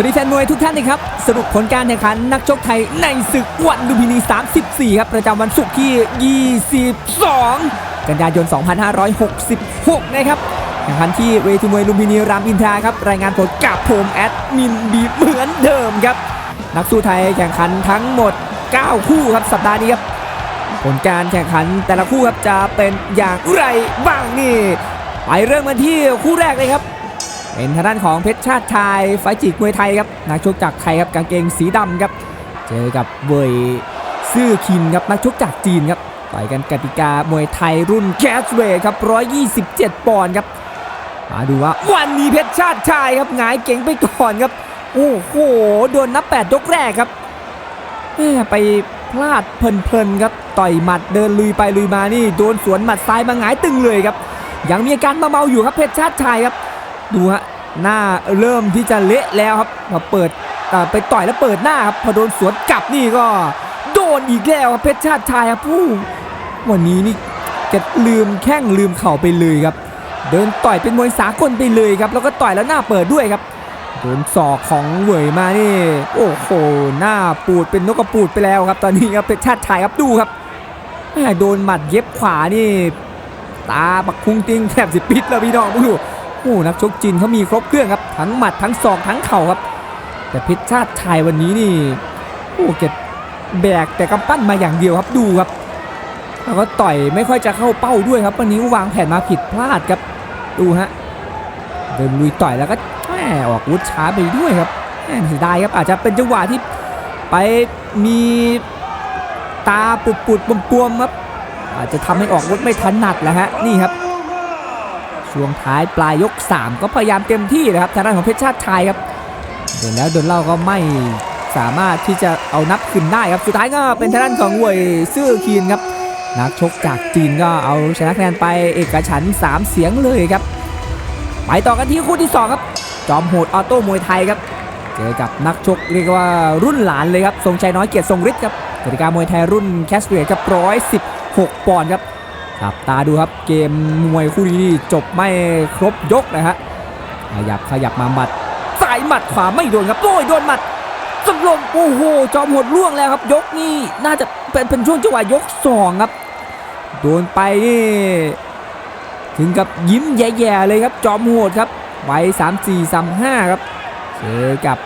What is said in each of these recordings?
วัสดีแฟนมวยทุกท่านนะครับ สรุปผลการแข่งขันนักชกไทยในศึกวันลุมพินี 34 ครับ ประจำวันศุกร์ที่ 22 กันยายน 2566 นะครับแข่งขันที่เวทีมวยลุมพินีรามอินทราครับ รายงานผลกับผมแอดมินบีเหมือนเดิมครับ นักสู้ไทยแข่งขันทั้งหมด 9 คู่ครับสัปดาห์นี้ครับ ผลการแข่งขันแต่ละคู่ครับจะเป็นอย่างไรบ้างนี่ไปเริ่มกันที่คู่แรกเลยครับ เป็นทางด้านของเพชรชาติชายไฟจิกมวยไทยครับนักชกจากไทยครับกางเกงสีดำครับ เจอกับเวยซื่อคินครับนักชกจากจีนครับต่อยกันกติกามวยไทยรุ่นแคสเวทครับ 127 ปอนด์ครับ มาดูว่าวันนี้เพชรชาติชายครับหงายเก่งไปก่อนครับ โอ้โหโดนนับ 8 ยกแรกครับไปพลาดเพลินๆครับต่อยหมัดเดินลุยไปลุยมานี่โดนสวนหมัดซ้ายมาหงายตึงเลยครับ ยังมีอาการเมาอยู่ครับเพชรชาติชายครับ ดูฮะหน้าเริ่มที่จะเละแล้วครับพอเปิดไปต่อยแล้วเปิดหน้าครับพอโดนสวนกลับนี่ก็ โดนอีกแล้วครับเพชรชาติชายครับผู้วันนี้นี่แกลืมแข้งลืมเข่าไปเลยครับ เดินต่อยเป็นมวยสากลไปเลยครับ แล้วก็ต่อยแล้วหน้าเปิดด้วยครับโดนศอกของเหวยมานี่ โอ้โหหน้าปูดเป็นนกกระปูดไปแล้วครับ ตอนนี้ครับเพชรชาติชายครับดูครับโดนหมัดเย็บขวานี่ ตาบักคุ้งติ้งแทบสิปิดแล้วพี่น้องผู้ดู อ้นักชกจีนเขามีครบเครื่องครับทั้งหมัดทั้งศอกทั้งเข่าครับ แต่เพชรชาติชายวันนี้นี่โอ้เก็บแบกแต่กำปั้นมาอย่างเดียวครับดูครับแล้วก็ต่อยไม่ค่อยจะเข้าเป้าด้วยครับวันนี้วางแผนมาผิดพลาดครับดูฮะเดินลุยต่อยแล้วก็แหมออกวุธช้าไปด้วยครับแหมเสียดายครับอาจจะเป็นจังหวะที่ไปมีตาปุดปุดๆบวมๆครับอาจจะทำให้ออกวุธไม่ถนัดแหละฮะนี่ครับ ช่วงท้ายปลายยก 3 ก็พยายามเต็มที่นะครับทางด้านของเพชรชาติชายครับเดินแล้วเดินเล่าก็ไม่สามารถที่จะเอานับขึ้นได้ครับสุดท้ายก็เป็นทางด้านของเวยซื่อคีนครับนักชกจากจีนก็เอาชนะคะแนนไปเอกฉัน3 เสียงเลยครับ ไปต่อกันที่คู่ที่ 2 ครับ จอมโหดออโต้มวยไทยครับเจอกับนักชกเรียกว่ารุ่นหลานเลยครับทรงชัยน้อยเกียรติทรงฤทธิ์ครับกติกามวยไทยรุ่นแคสเวียครับ116ปอนด์ครับ จับตาดูครับเกมมวยคู่นี้จบไม่ครบยกนะฮะขยับขยับมาหมัดสายหมัดขวาไม่โดนครับโอ้ยโดนหมัดสลงโอ้โหจอมหดล่วงแล้วครับ ยกนี่น่าจะเป็นเป็นช่วงจังหวะยกสองครับโดนไปนี่ถึงกับยิ้มแย่ๆเลยครับจอมโหดครับวัย3 4 3 5ครับเจอกับ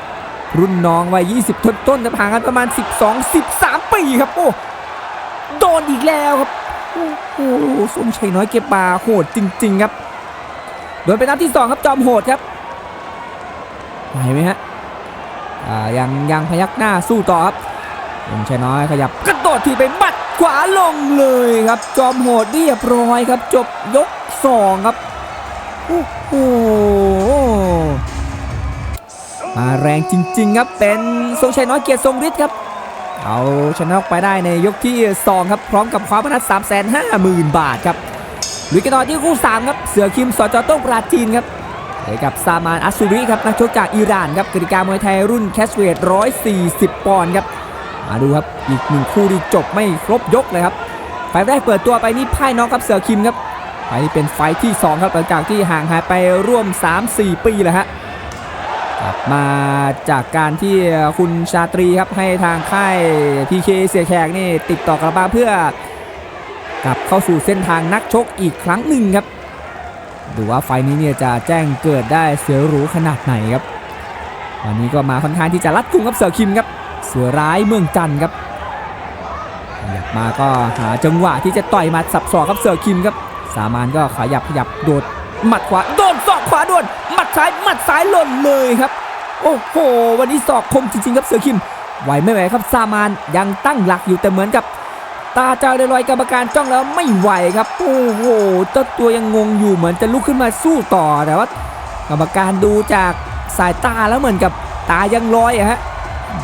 รุ่นน้องวัย20ต้นต้นๆจะผ่างกันประมาณ 12 13 ปีครับโอ้โดนอีกแล้วครับ โอ้โหสมชัยน้อยเก็บบาโหดจริง ๆ ครับโดนเป็นนัดที่ 2 ครับจอมโหดครับไหวไหมฮะอ่ายังยังพยักหน้าสู้ต่อครับสมชัยน้อยขยับกระโดดทีไปหมัดขวาลงเลยครับ จอมโหดเรียบร้อยครับ จบยก 2 ครับโอ้โหมาแรงจริง ๆ ครับเป็นทรงชัยน้อยเกียรติทรงฤทธิ์ครับ เอาชนะไปได้ในยกที่ 2 ครับ พร้อมกับคว้าพนัส3 5 0 0 0 0 บาทครับลุยกันต่อที่คู่ 3 ครับ เสือคิมสจโต้งปราจีนครับเจอกับซามานอัสซูริครับ นักชกจากอิหร่านครับกติกามวยไทยรุ่นแคสเวท140 ปอนด์ครับ มาดูครับ อีกหนึ่งคู่ที่จบไม่ครบยกเลยครับไฟแรกเปิดตัวไปนี่พ่ายน้องครับเสือคิมครับไฟนี้เป็นไฟที่ 2 ครับหลังจากที่ห่างหายไปร่วม 3-4 ปีแล้วฮะ กลับมาจากการที่คุณชาตรีครับให้ทางค่าย PK เคเสียแขกนี่ติดต่อกลับมาเพื่อกลับเข้าสู่เส้นทางนักชกอีกครั้งหนึ่งครับ ดูว่าไฟนี้เนี่ยจะแจ้งเกิดได้เสือหรูขนาดไหนครับวันนี้ก็มาค่อนข้างที่จะรัดกุมครับเสือคิมครับ เสือร้ายเมืองจันทร์ครับขยับมาก็หาจังหวะที่จะต่อยมัดสับศอกครับเสือคิมครับ สามานก็ขยับขยับโดดหมัดขวาโด ขวาโดนหมัดซ้ายหมัดซ้ายหล่นเลยครับ โอ้โห วันนี้ศอกคมจริงๆครับเสือคิม ไหวไม่ไหวครับซามานยังตั้งหลักอยู่แต่เหมือนกับตาเจ้าได้ลอยกรรมการจ้องแล้วไม่ไหวครับ โอ้โหเจ้าตัวยังงงอยู่เหมือนจะลุกขึ้นมาสู้ต่อแต่ว่ากรรมการดูจากสายตาแล้วเหมือนกับตายังลอยอะฮะ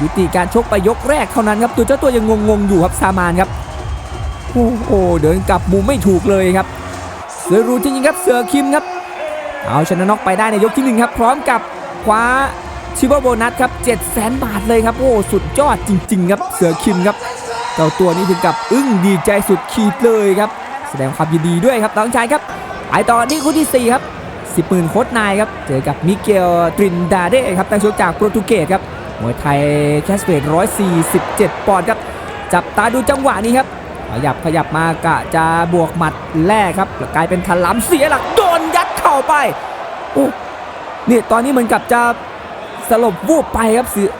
ยุติการชกไปยกแรกเท่านั้นครับตัวเจ้าตัวยังงงๆอยู่ครับซามานครับโอ้โหเดินกลับมุมไม่ถูกเลยครับเสือรู้จริงๆครับเสือคิมครับ เอาชนะน็อกไปได้ในยกที่หนึ่งครับ พร้อมกับคว้าชิปเปอร์โบนัสครับ7 0 0 0 0 บาทเลยครับ โอ้ สุดยอดจริง ๆ ครับ เสือคิมครับเจ้าตัวนี้ถึงกับอึ้งดีใจสุดขีดเลยครับ แสดงความยินดีด้วยครับน้องชายครับไปต่อที่คู่ที่ 4 ครับสิบหมื่นโค้ดนายครับเจอกับมิเกลตรินดาเด้ครับนักชกจากโปรตุเกสครับมวยไทยแคสเวท147 ปอนด์ครับ จับตาดูจังหวะนี้ครับขยับขยับมากะจะบวกหมัดแรกครับกลายเป็นถลำเสียหลักโดาไปโอ้นี่ตอนนี้เหมือนกับจะสลบวูบไปครับเสือ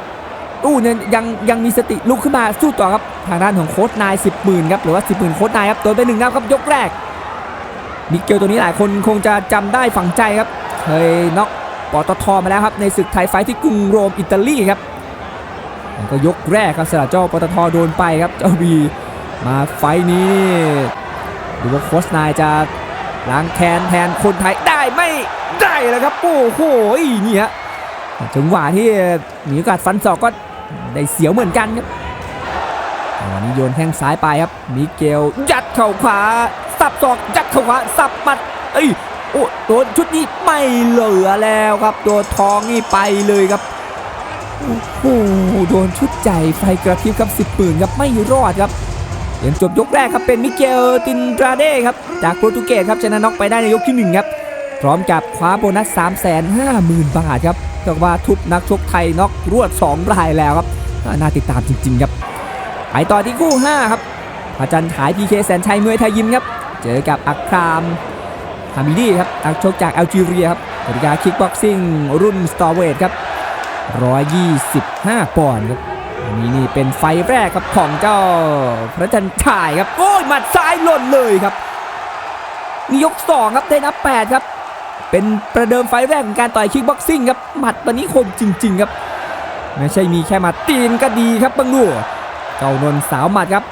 อู้เนี่ยยังยังมีสติลุกขึ้นมาสู้ต่อครับทางด้านของโค้ชนาย10หมื่นครับหรือว่า10หมื่นโค้ชนายครับโดนไปหนึ่งนับครับยกแรกมิเกลตัวนี้หลายคนคงจะจำได้ฝังใจครับเคยน็อกปตทมาแล้วครับในศึกไทยไฟที่กรุงโรมอิตาลีครับก็ยกแรกครับสลับเจ้าปตทโดนไปครับเจ้าบีมาไฟนี้ดูว่าโค้ชนายจะล้างแค้นแทนคนไทยได้ ไม่ได้แล้วครับโอ้โหนี่ฮะจังหวะที่มีโอกาสฟันศอกก็ได้เสียวเหมือนกันครับวันนี้โยนแข้งซ้ายไปครับมิเกลยัดเข่าขวาสับศอกยัดเข่าขวาสับหมัดเอ้ยโอ้โดนชุดนี้ไม่เหลือแล้วครับโดนทองนี่ไปเลยครับโอ้โหโดนชุดใจไฟกระพริบครับสิบปืนครับไม่รอดครับเกมจบยกแรกครับเป็นมิเกลตินดราเด้ครับจากโปรตุเกสครับชนะน็อกไปได้ในยกที่หนึ่งครับ พร้อมกับคว้าโบนัส 3 5 0 0 0 0 บาทครับเรียกว่าทุบนักชกไทยน็อกรวด 2 รายแล้วครับ น่าติดตามจริง ๆ ครับ ไปต่อที่คู่ 5 ครับพระจันทร์ฉายพีเคแสนชัยมวยไทยยิมครับ เจอกับอัครามฮามิดีครับนักชกจากแอลจีเรียครับกติกาคิกบ็อกซิ่งรุ่นสตอร์เวทครับ 125 ปอนด์ครับอันนี้นี่เป็นไฟแรกครับของเจ้าพระจันทร์ฉายครับ โอ้ยหมัดซ้ายหล่นเลยครับนี่ยก 2 ครับได้นับ 8 ครับ เป็นประเดิมไฟแรกของการต่อยคิกบ็อกซิ่งครับหมัดตัวนี้คมจริง ๆ ครับ ไม่ใช่มีแค่หมัดตีนก็ดีครับบังดูเจ้านนสาวหมัดครับ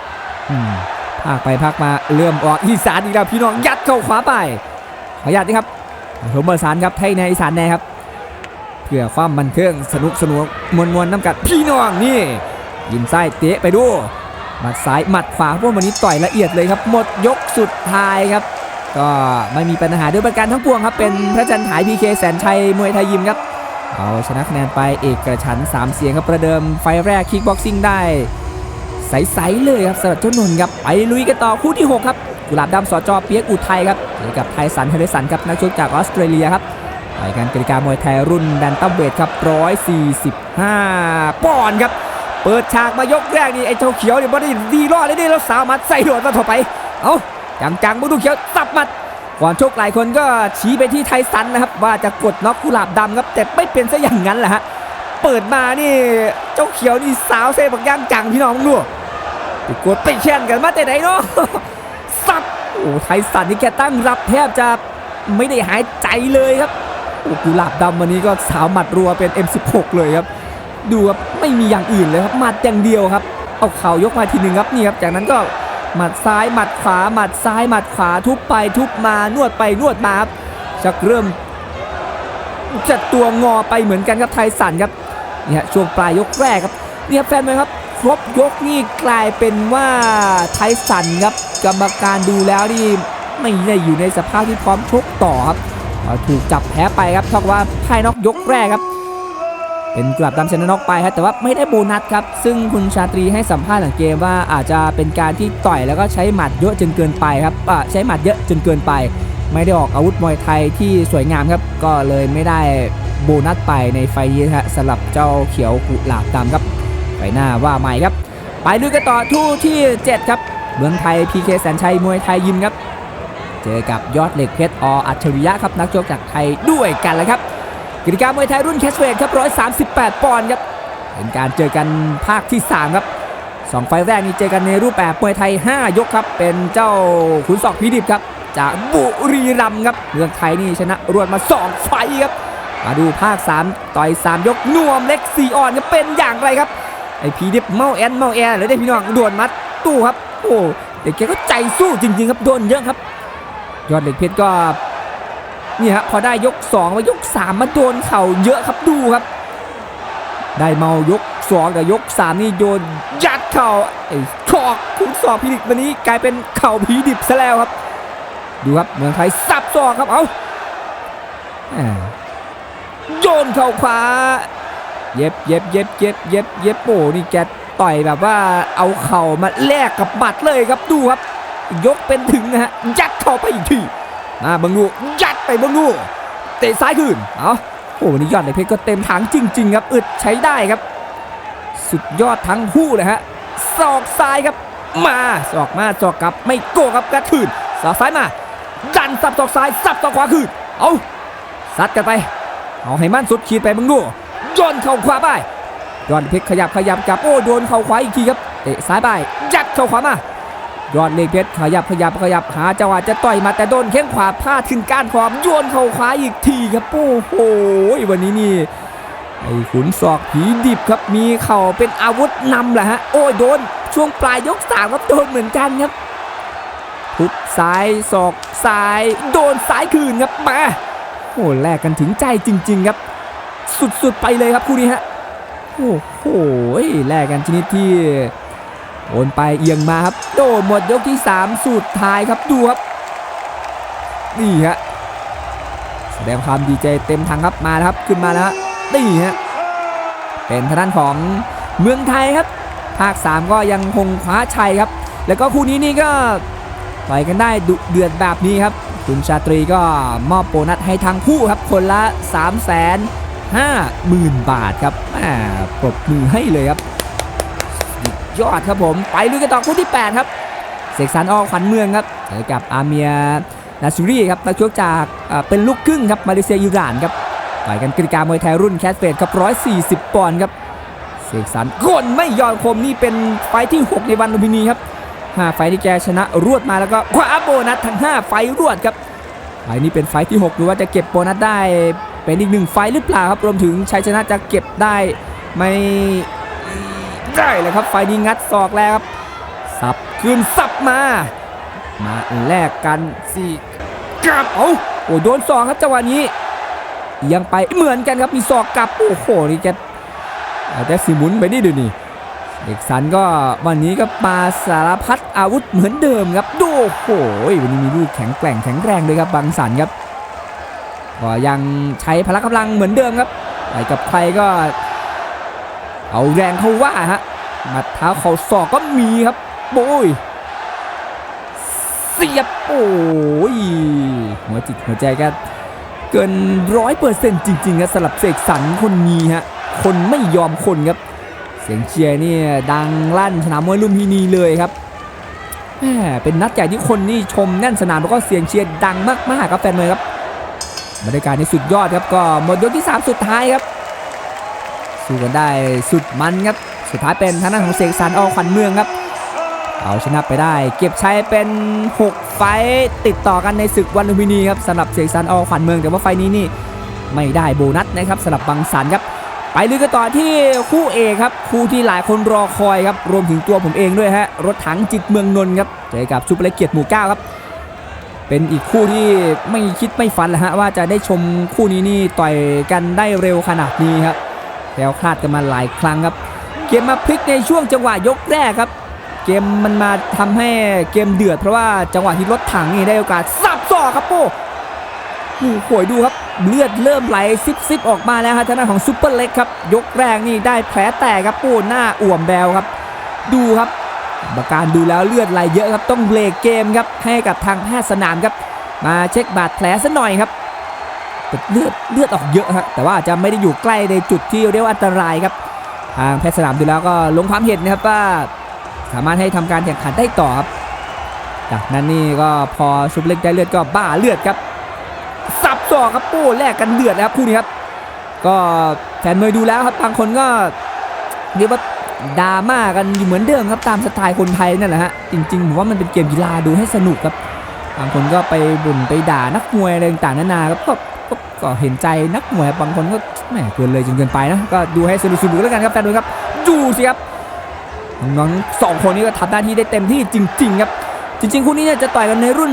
พากไปพากมาเริ่มออกอีสานอีกแล้วพี่น้องยัดเข้าขวาไปขออนุญาตนะครับผมเบอร์สารครับให้ในอีสานแน่ครับเพื่อความบันเทิงสนุกสนุกมวลมวลน้ำกัดพี่น้องนี่ยิงไส้เตะไปดูหมัดซ้ายหมัดขวาพวกวันนี้ต่อยละเอียดเลยครับ หมดยกสุดท้ายครับ ก็ไม่มีปัญหาด้วยประการทั้งปวงครับ เป็นพระจันทร์ฉายพีเคแสนชัยมวยไทยยิมครับ เอาชนะคะแนนไปเอกกระชัน 3 เสียงครับประเดิมไฟแรกคิกบ็อกซิ่งได้ ใสๆเลยครับสำหรับเจ้านนท์ครับไปลุยกันต่อคู่ที่ 6 ครับ กุหลาบดำสอจอเปียกอุทัยครับเจอกับไทสันเฮเลสันครับนักชกจากออสเตรเลียครับไปกันกติกามวยไทยรุ่นดันตัมเวทครับ145ปอนด์ครับเปิดฉากมายกแรกนี่ไอ้เจ้าเขียวเนี่ยบ่ได้ดีรอดเลยนี่แล้วสาวมัดใส่โดดมาถอไป เอา จังๆบุดูเขียวสับมัดก่อนโชกหลายคนก็ชี้ไปที่ไทสันนะครับ ว่าจะกดน็อกกุหลาบดำครับแต่ไม่เป็นซะอย่างนั้นแหละฮะเปิดมานี่เจ้าเขียวนี่สาวเซบักย่างจังพี่น้องดูไปกดไปแช่นกันมาแต่ไหนเนาะสับโอ้ไทสันนี่แกตั้งรับแทบจะไม่ได้หายใจเลยครับโอ้กุหลาบดำวันนี้ก็สาวหมัดรัวเป็น M16 เลยครับ ดูครับไม่มีอย่างอื่นเลยครับหมัดอย่างเดียวครับ เอาเข่ายกมาทีหนึ่งครับนี่ครับจากนั้นก็ หมัดซ้ายหมัดขวาหมัดซ้ายหมัดขวาทุบไปทุบมานวดไปนวดมาครับชักเริ่มจัดตัวงอไปเหมือนกันครับไทสันครับเนี่ยช่วงปลายยกแรกครับเนี่ยแฟนไหมครับครบยกนี่กลายเป็นว่าไทสันครับกรรมการดูแล้วนี่ไม่ได้อยู่ในสภาพที่พร้อมชกต่อครับถูกจับแพ้ไปครับเท่ากับว่าพ่ายนอกยกแรกครับ เป็นกลับดำชนะน็อกไปครับแต่ว่าไม่ได้โบนัสครับ ซึ่งคุณชาตรีให้สัมภาษณ์หลังเกมว่าอาจจะเป็นการที่ต่อยแล้วก็ใช้หมัดเยอะจนเกินไปครับใช้หมัดเยอะจนเกินไป ไม่ได้ออกอาวุธมวยไทยที่สวยงามครับ ก็เลยไม่ได้โบนัสไปในไฟล์นี้ฮะสำหรับเจ้าเขียวกุหลาบดำครับไฟหน้าว่าใหม่ครับ ไปดูกันต่อทู่ที่ 7 ครับเมืองไทยพีเคแสนชัยมวยไทยยิมครับ เจอกับยอดเหล็กเพชรออัจฉริยะครับนักชกจากไทยด้วยกันเลยครับ กิจกรรมมวยไทยรุ่นแคสเวทครับ 138 ปอนด์ครับ เป็นการเจอกันภาคที่ 3 ครับสองไฟแรกนี้เจอกันในรูปแบบมวยไทย 5 ยกครับ เป็นเจ้าขุนศอกพีดิบครับ จากบุรีรัมย์ครับเมืองไทยนี่ชนะรวดมา 2 ไฟครับ มาดูภาค 3 ต่อย 3 ยกนวมเล็ก4อ่อนจะเป็นอย่างไรครับ ไอพีดิบเมาแอนเมาแอร์หรือได้พี่น้องด่วนมัดตู้ครับ โอ้เด็กแกก็ใจสู้จริง ๆ ครับโดนเยอะครับ ยอดเหล็กเพชรก็ นี่ฮะพอได้ยก2มายก3มาโดนเข่าเยอะครับดูครับ ได้เมายก2แต่ยก3นี่โดนยัดเข่าไอ้ชอกคุณสอบพิดิบวันนี้กลายเป็นเข่าผีดิบซะแล้วครับ ดูครับเมืองไทยสับศอกครับเอาโยนเข่าขวาเย็บเย็บเย็บเย็บเย็บเย็บโอ้นี่แกต่อยแบบว่าเอาเข่ามาแลกกับบัตรเลยครับดูครับ ยกเป็นถึงนะฮะยัดเข้าไปอีกทีมาบังดูยั ไปเบังดูเตะซ้ายคืนเอาโอ้วันนี้ยอดเหล็กเพชรก็เต็มถังจริง ๆ ครับอึดใช้ได้ครับ สุดยอดทั้งคู่เลยฮะศอกซ้ายครับมาศอกมาศอกกลับไม่โกครับกระถืนศอกซ้ายมา ดันสับศอกซ้ายสับศอกขวาคืนเอาซัดกันไปเอาให้มันสุดขีดไปมึงดูย้อนเข่าขวาไปยอดเพชรขยับขยับกลับโอ้โดนเข่าขวาอีกทีครับเตะซ้ายไปยัดเข่าขวามา ยอดเล็กเพชรขยับขยับขยับหาจังหวะจะต่อยมาแต่โดนแข้งขวาพลาดขึ้นก้านขวาโยนเข่าขวาอีกทีครับโอ้โหวันนี้นี่ไอ้ขุนศอกผีดิบครับมีเข่าเป็นอาวุธนำแหละฮะโอ้ยโดนช่วงปลายยกสามครับโดนเหมือนกันครับทุบซ้ายศอกซ้ายโดนซ้ายคืนครับมาโอ้แลกกันถึงใจจริง ๆ ครับ สุดๆไปเลยครับคู่นี้ฮะโอ้โหแลกกันชนิดที่ โอนไปเอียงมาครับ โดนหมดยกที่ 3 สุดท้ายครับดูครับ นี่ฮะแสดงความดีใจเต็มทางครับมาครับขึ้นมาแล้วนี่ฮะเป็นทางด้านของเมืองไทยครับ ภาค 3 ก็ยังคงคว้าชัยครับ แล้วก็คู่นี้นี่ก็ต่อยกันได้ดุเดือดแบบนี้ครับคุณชาตรีก็มอบโบนัสให้ทั้งคู่ครับ คนละ 3 5 0 0 0 0บาทครับแหมปรบมือให้เลยครับ ยอดครับผม ไปลุยกันต่อคู่ที่ 8 ครับเสกสรรออขวัญเมืองครับเจอกับอาเมียนาซูรีครับนักชกจากเป็นลูกครึ่งครับมาเลเซียอิหร่านครับต่อยกันกติกามวยไทยรุ่นแคสเฟดครับ 140 ปอนด์ครับเสกสรรคนไม่ยอมคมนี่เป็นไฟที่ 6 ในวันลุมพินีครับ 5 ไฟที่แกชนะรวดมาแล้วก็คว้าโบนัสทั้ง 5 ไฟรวดครับไฟนี้เป็นไฟที่6ดูว่าจะเก็บโบนัสได้เป็นอีกหนึ่งไฟหรือเปล่าครับรวมถึงชัยชนะจะเก็บได้ไม่ ได้เลยครับไฟนี้งัดศอกแล้วครับสับคืนสับมา มาแลกกันสี่กลับเอาโอ้โดนสองครับจังหวะนี้ ยังไปเหมือนกันครับมีศอกกลับโอ้โหนี่แกเอาแต่สิหมุนไปนี่ดูนี่เอกสันก็วันนี้ก็มาสารพัดอาวุธเหมือนเดิมครับดูโอ้โหวันนี้มีลูกแข็งแกร่งแข็งแรงเลยครับบางสันครับก็ยังใช้พละกำลังเหมือนเดิมครับไปกับใครก็ เอาแรงเข้าว่าฮะหมัดเท้าเข่าศอกก็มีครับโอ้ยเสียบโอ้ยหัวจิตหัวใจก็เกินร้อยเปอร์เซ็นต์จริงๆครับสำหรับเสกสรรคนนี้ฮะคนไม่ยอมคนครับ เสียงเชียร์นี่ดังลั่นสนามมวยลุมพินีเลยครับแหมเป็นนัดใหญ่ที่คนนี่ชมแน่นสนามแล้วก็เสียงเชียร์ดังมากๆครับแฟนมวยครับบรรยากาศในสุดยอดครับก็หมดยกที่ 3 สุดท้ายครับ สู้กันได้สุดมันครับ สุดท้ายเป็นทางด้านของเสกสรรออขวัญเมืองครับ เอาชนะไปได้ เก็บชัยเป็น 6 ไฟต์ติดต่อกันในศึกวันลุมพินีครับสำหรับเสกสรรออขวัญเมืองแต่ว่าไฟนี้นี่ไม่ได้โบนัสนะครับสำหรับบังสันครับไปลุยกันต่อที่คู่เอกครับคู่ที่หลายคนรอคอยครับรวมถึงตัวผมเองด้วยฮะรถถังจิตเมืองนนท์ครับเจอกับชุบเล็กเกียรติหมู่เก้าครับเป็นอีกคู่ที่ไม่คิดไม่ฝันเลยฮะว่าจะได้ชมคู่นี้นี่ต่อยกันได้เร็วขนาดนี้ครับ แล้วคลาดกันมาหลายครั้งครับ เกมมาพลิกในช่วงจังหวะยกแรกครับ เกมมันมาทำให้เกมเดือดเพราะว่าจังหวะที่รถถังนี่ได้โอกาสสับศอครับโป้โอ้โหดูครับเลือดเริ่มไหลซิบซิบออกมาแล้วครับทางด้านของซุปเปอร์เล็กครับ ยกแรกนี่ได้แผลแตกครับโป้หน้าอ่วมแบวครับ ดูครับบการดูแล้วเลือดไหลเยอะครับต้องเบรกเกมครับให้กับทางแพทย์สนามครับ มาเช็คบาดแผลซะหน่อยครับ แต่เลือดเลือดออกเยอะครับแต่ว่าจะไม่ได้อยู่ใกล้ในจุดที่เรียกว่าอันตรายครับทางแพทย์สนามดูแล้วก็ลงความเห็นนะครับว่าสามารถให้ทำการแข่งขันได้ต่อครับจากนั้นนี่ก็พอซุปเล็กได้เลือดก็บ้าเลือดครับสับศอกครับโป้แลกกันเดือดนะครับคู่นี้ครับ ก็แฟนมวยดูแล้วครับบางคนก็เรียกว่าดราม่ากันอยู่เหมือนเดิมครับตามสไตล์คนไทยนั่นแหละฮะจริงๆผมว่ามันเป็นเกมกีฬาดูให้สนุกครับบางคนก็ไปบ่นไปด่านักมวยอะไรต่างๆนานาครับก็ ก็ก็เห็นใจนักมวยบางคนก็แหมเกินเลยจนเกินไปนะก็ดูให้สนุกๆแล้วกันครับแฟนมวยครับดูสิครับน้องสองคนนี้ก็ทำหน้าที่ได้เต็มที่จริง ๆ ครับ จริง ๆ คู่นี้เนี่ยจะต่อยกันในรุ่น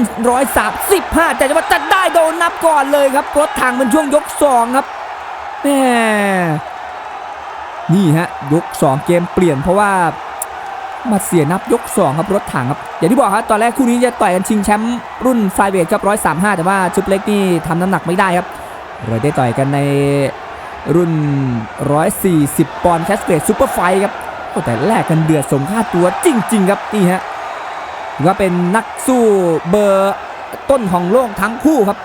135แต่จะว่าจะได้โดนนับก่อนเลยครับรถทางเป็นช่วงยก2ครับแหมนี่ฮะยก2เกมเปลี่ยนเพราะว่า มาเสียนับยก 2 ครับรถถังครับ อย่างที่บอกครับตอนแรกคู่นี้จะต่อยกันชิงแชมป์รุ่นไฟเวทครับ135แต่ว่าชุดเล็กนี่ทำน้ำหนักไม่ได้ครับเลยได้ต่อยกันในรุ่น 140 ปอนด์แคสเฟตซูเปอร์ไฟครับแต่แลกกันเดือดสมค่าตัวจริง ๆ ครับนี่ฮะถือว่าเป็นนักสู้เบอร์ต้นของโลกทั้งคู่ครับ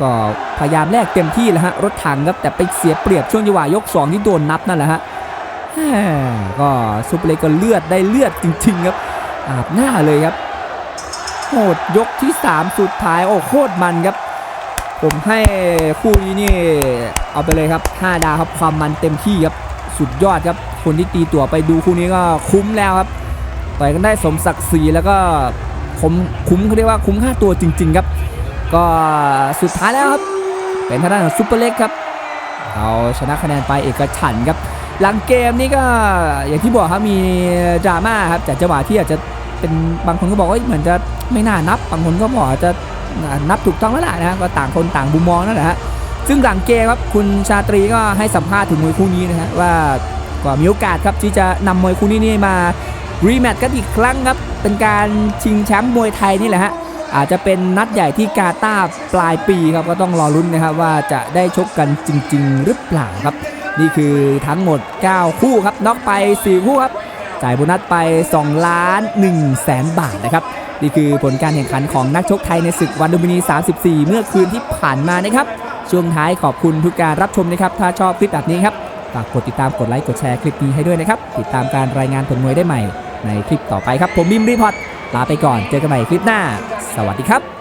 ก็พยายามแลกเต็มที่แล้วฮะรถถังครับแต่ไปเสียเปรียบช่วงจังหวะยก 2 ที่โดนนับนั่นแหละฮะ ก็ซูเปอร์เล็กก็เลือดได้เลือดจริงๆครับอาบหน้าเลยครับโหดยกที่ 3 สุดท้ายโอ้โคตรมันครับ ผมให้คู่นี้นี่เอาไปเลยครับ 5 ดาวครับความมันเต็มที่ครับสุดยอดครับคนที่ตีตั๋วไปดูคู่นี้ก็คุ้มแล้วครับต่อยกันได้สมศักดิ์ศรีแล้วก็คุ้มคุ้มเขาเรียกว่าคุ้มค่าตัวจริง ๆครับ ก็สุดท้ายแล้วครับ เป็นทางด้านของซุปเปอร์เล็กครับ เอาชนะคะแนนไปเอกฉันครับ หลังเกมนี่ก็อย่างที่บอกครับมีดราม่าครับจากจังหวะที่อาจจะเป็นบางคนก็บอกว่าเหมือนจะไม่น่านับ บางคนก็บอกอาจจะนับถูกต้องแล้วแหละนะก็ต่างคนต่างมุมมองนั่นแหละฮะซึ่งหลังเกมครับคุณชาตรีก็ให้สัมภาษณ์ถึงมวยคู่นี้นะฮะว่าก็มีโอกาสครับที่จะนำมวยคู่นี้นี่มารีแมตช์กันอีกครั้งครับเป็นการชิงแชมป์มวยไทยนี่แหละฮะอาจจะเป็นนัดใหญ่ที่กาตาร์ปลายปีครับก็ต้องรอลุ้นนะครับว่าจะได้ชกกันจริง ๆ หรือเปล่าครับ นี่คือทั้งหมด 9 คู่ครับน็อกไป 4 คู่ครับ จ่ายโบนัสไป2ล้าน1แสนบาทนะครับ นี่คือผลการแข่งขันของนักชกไทยในศึกวันดูมินี 34 เมื่อคืนที่ผ่านมานะครับ ช่วงท้ายขอบคุณทุกการรับชมนะครับ ถ้าชอบคลิปแบบนี้ครับ ฝากกดติดตามกดไลค์กดแชร์คลิปนี้ให้ด้วยนะครับ ติดตามการรายงานผลมวยได้ใหม่ในคลิปต่อไปครับ ผมบิมรีพอร์ตลาไปก่อน เจอกันใหม่คลิปหน้า สวัสดีครับ